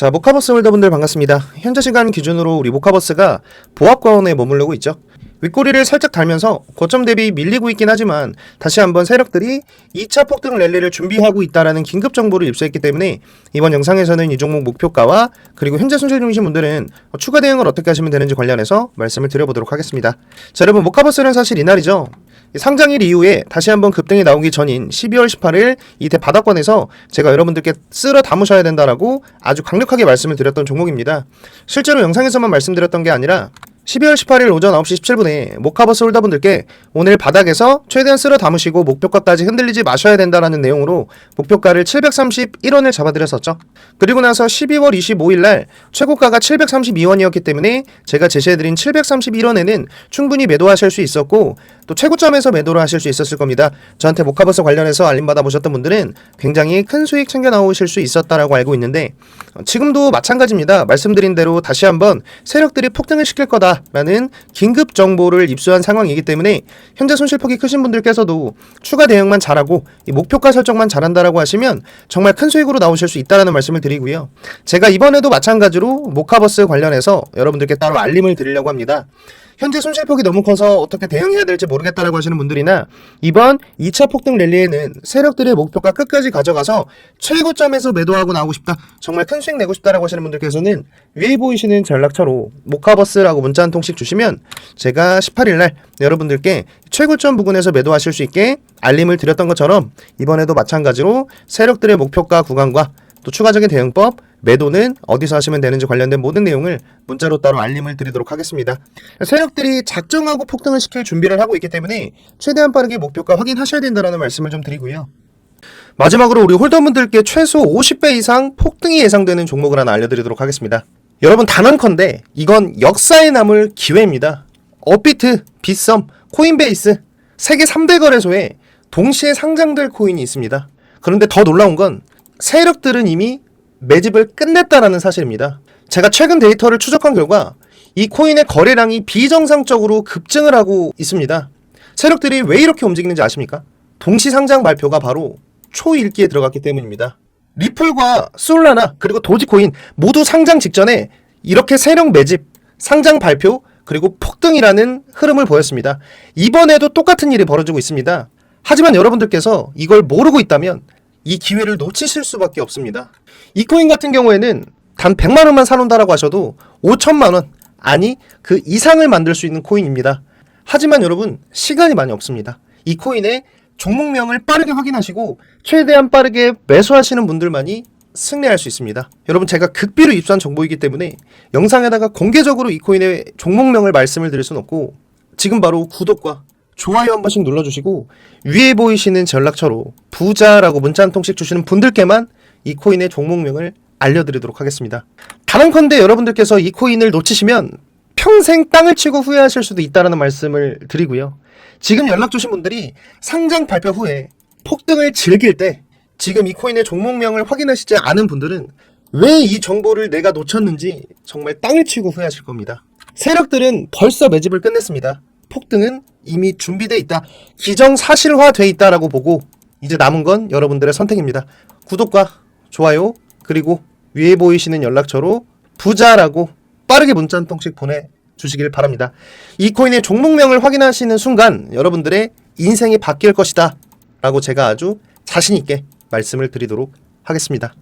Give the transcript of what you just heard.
자, 모카버스 홀더분들 반갑습니다. 현재 시간 기준으로 우리 모카버스가 보합권에 머무르고 있죠. 윗꼬리를 살짝 달면서 고점 대비 밀리고 있긴 하지만 다시 한번 세력들이 2차 폭등 랠리를 준비하고 있다라는 긴급 정보를 입수했기 때문에 이번 영상에서는 이 종목 목표가와 그리고 현재 손실 중이신 분들은 추가 대응을 어떻게 하시면 되는지 관련해서 말씀을 드려보도록 하겠습니다. 자, 여러분 모카버스는 사실 이날이죠. 상장일 이후에 다시 한번 급등이 나오기 전인 12월 18일 이때 바닥권에서 제가 여러분들께 쓸어 담으셔야 된다라고 아주 강력하게 말씀을 드렸던 종목입니다. 실제로 영상에서만 말씀드렸던 게 아니라 12월 18일 오전 9시 17분에 모카버스 홀더분들께 오늘 바닥에서 최대한 쓸어 담으시고 목표가까지 흔들리지 마셔야 된다라는 내용으로 목표가를 731원을 잡아드렸었죠. 그리고 나서 12월 25일 날 최고가가 732원이었기 때문에 제가 제시해드린 731원에는 충분히 매도하실 수 있었고 또 최고점에서 매도를 하실 수 있었을 겁니다. 저한테 모카버스 관련해서 알림 받아 보셨던 분들은 굉장히 큰 수익 챙겨 나오실 수 있었다라고 알고 있는데 어, 지금도 마찬가지입니다. 말씀드린 대로 다시 한번 세력들이 폭등을 시킬 거다 라는 긴급 정보를 입수한 상황이기 때문에 현재 손실폭이 크신 분들께서도 추가 대응만 잘하고 이 목표가 설정만 잘한다라고 하시면 정말 큰 수익으로 나오실 수 있다라는 말씀을 드리고요. 제가 이번에도 마찬가지로 모카버스 관련해서 여러분들께 따로 알림을 드리려고 합니다. 현재 손실폭이 너무 커서 어떻게 대응해야 될지 모르겠다라고 하시는 분들이나 이번 2차 폭등 랠리에는 세력들의 목표가 끝까지 가져가서 최고점에서 매도하고 나오고 싶다. 정말 큰 수익 내고 싶다라고 하시는 분들께서는 위에 보이시는 전락처로 모카버스라고 문자 한 통씩 주시면 제가 18일 날 여러분들께 최고점 부근에서 매도하실 수 있게 알림을 드렸던 것처럼 이번에도 마찬가지로 세력들의 목표가 구간과 또 추가적인 대응법, 매도는 어디서 하시면 되는지 관련된 모든 내용을 문자로 따로 알림을 드리도록 하겠습니다. 세력들이 작정하고 폭등을 시킬 준비를 하고 있기 때문에 최대한 빠르게 목표가 확인하셔야 된다는 말씀을 좀 드리고요. 마지막으로 우리 홀더분들께 최소 50배 이상 폭등이 예상되는 종목을 하나 알려드리도록 하겠습니다. 여러분 단언컨대 이건 역사에 남을 기회입니다. 업비트, 빗썸, 코인베이스 세계 3대 거래소에 동시에 상장될 코인이 있습니다. 그런데 더 놀라운 건 세력들은 이미 매집을 끝냈다라는 사실입니다. 제가 최근 데이터를 추적한 결과 이 코인의 거래량이 비정상적으로 급증을 하고 있습니다. 세력들이 왜 이렇게 움직이는지 아십니까? 동시 상장 발표가 바로 초일기에 들어갔기 때문입니다. 리플과 솔라나 그리고 도지코인 모두 상장 직전에 이렇게 세력 매집, 상장 발표 그리고 폭등이라는 흐름을 보였습니다. 이번에도 똑같은 일이 벌어지고 있습니다. 하지만 여러분들께서 이걸 모르고 있다면 이 기회를 놓치실 수밖에 없습니다. 이 코인 같은 경우에는 단 100만 원만 사놓는다라고 하셔도 5천만 원 아니 그 이상을 만들 수 있는 코인입니다. 하지만 여러분 시간이 많이 없습니다. 이 코인의 종목명을 빠르게 확인하시고 최대한 빠르게 매수하시는 분들만이 승리할 수 있습니다. 여러분 제가 극비로 입수한 정보이기 때문에 영상에다가 공개적으로 이 코인의 종목명을 말씀을 드릴 수는 없고 지금 바로 구독과 좋아요 한 번씩 눌러주시고 위에 보이시는 전락처로 부자라고 문자 한 통씩 주시는 분들께만 이 코인의 종목명을 알려드리도록 하겠습니다. 단언컨대 여러분들께서 이 코인을 놓치시면 평생 땅을 치고 후회하실 수도 있다는 말씀을 드리고요. 지금 연락 주신 분들이 상장 발표 후에 폭등을 즐길 때 지금 이 코인의 종목명을 확인하시지 않은 분들은 왜 이 정보를 내가 놓쳤는지 정말 땅을 치고 후회하실 겁니다. 세력들은 벌써 매집을 끝냈습니다. 폭등은 이미 준비돼 있다. 기정사실화돼 있다라고 보고 이제 남은 건 여러분들의 선택입니다. 구독과 좋아요 그리고 위에 보이시는 연락처로 부자라고 빠르게 문자 한 통씩 보내주시길 바랍니다. 이 코인의 종목명을 확인하시는 순간 여러분들의 인생이 바뀔 것이다 라고 제가 아주 자신있게 말씀을 드리도록 하겠습니다.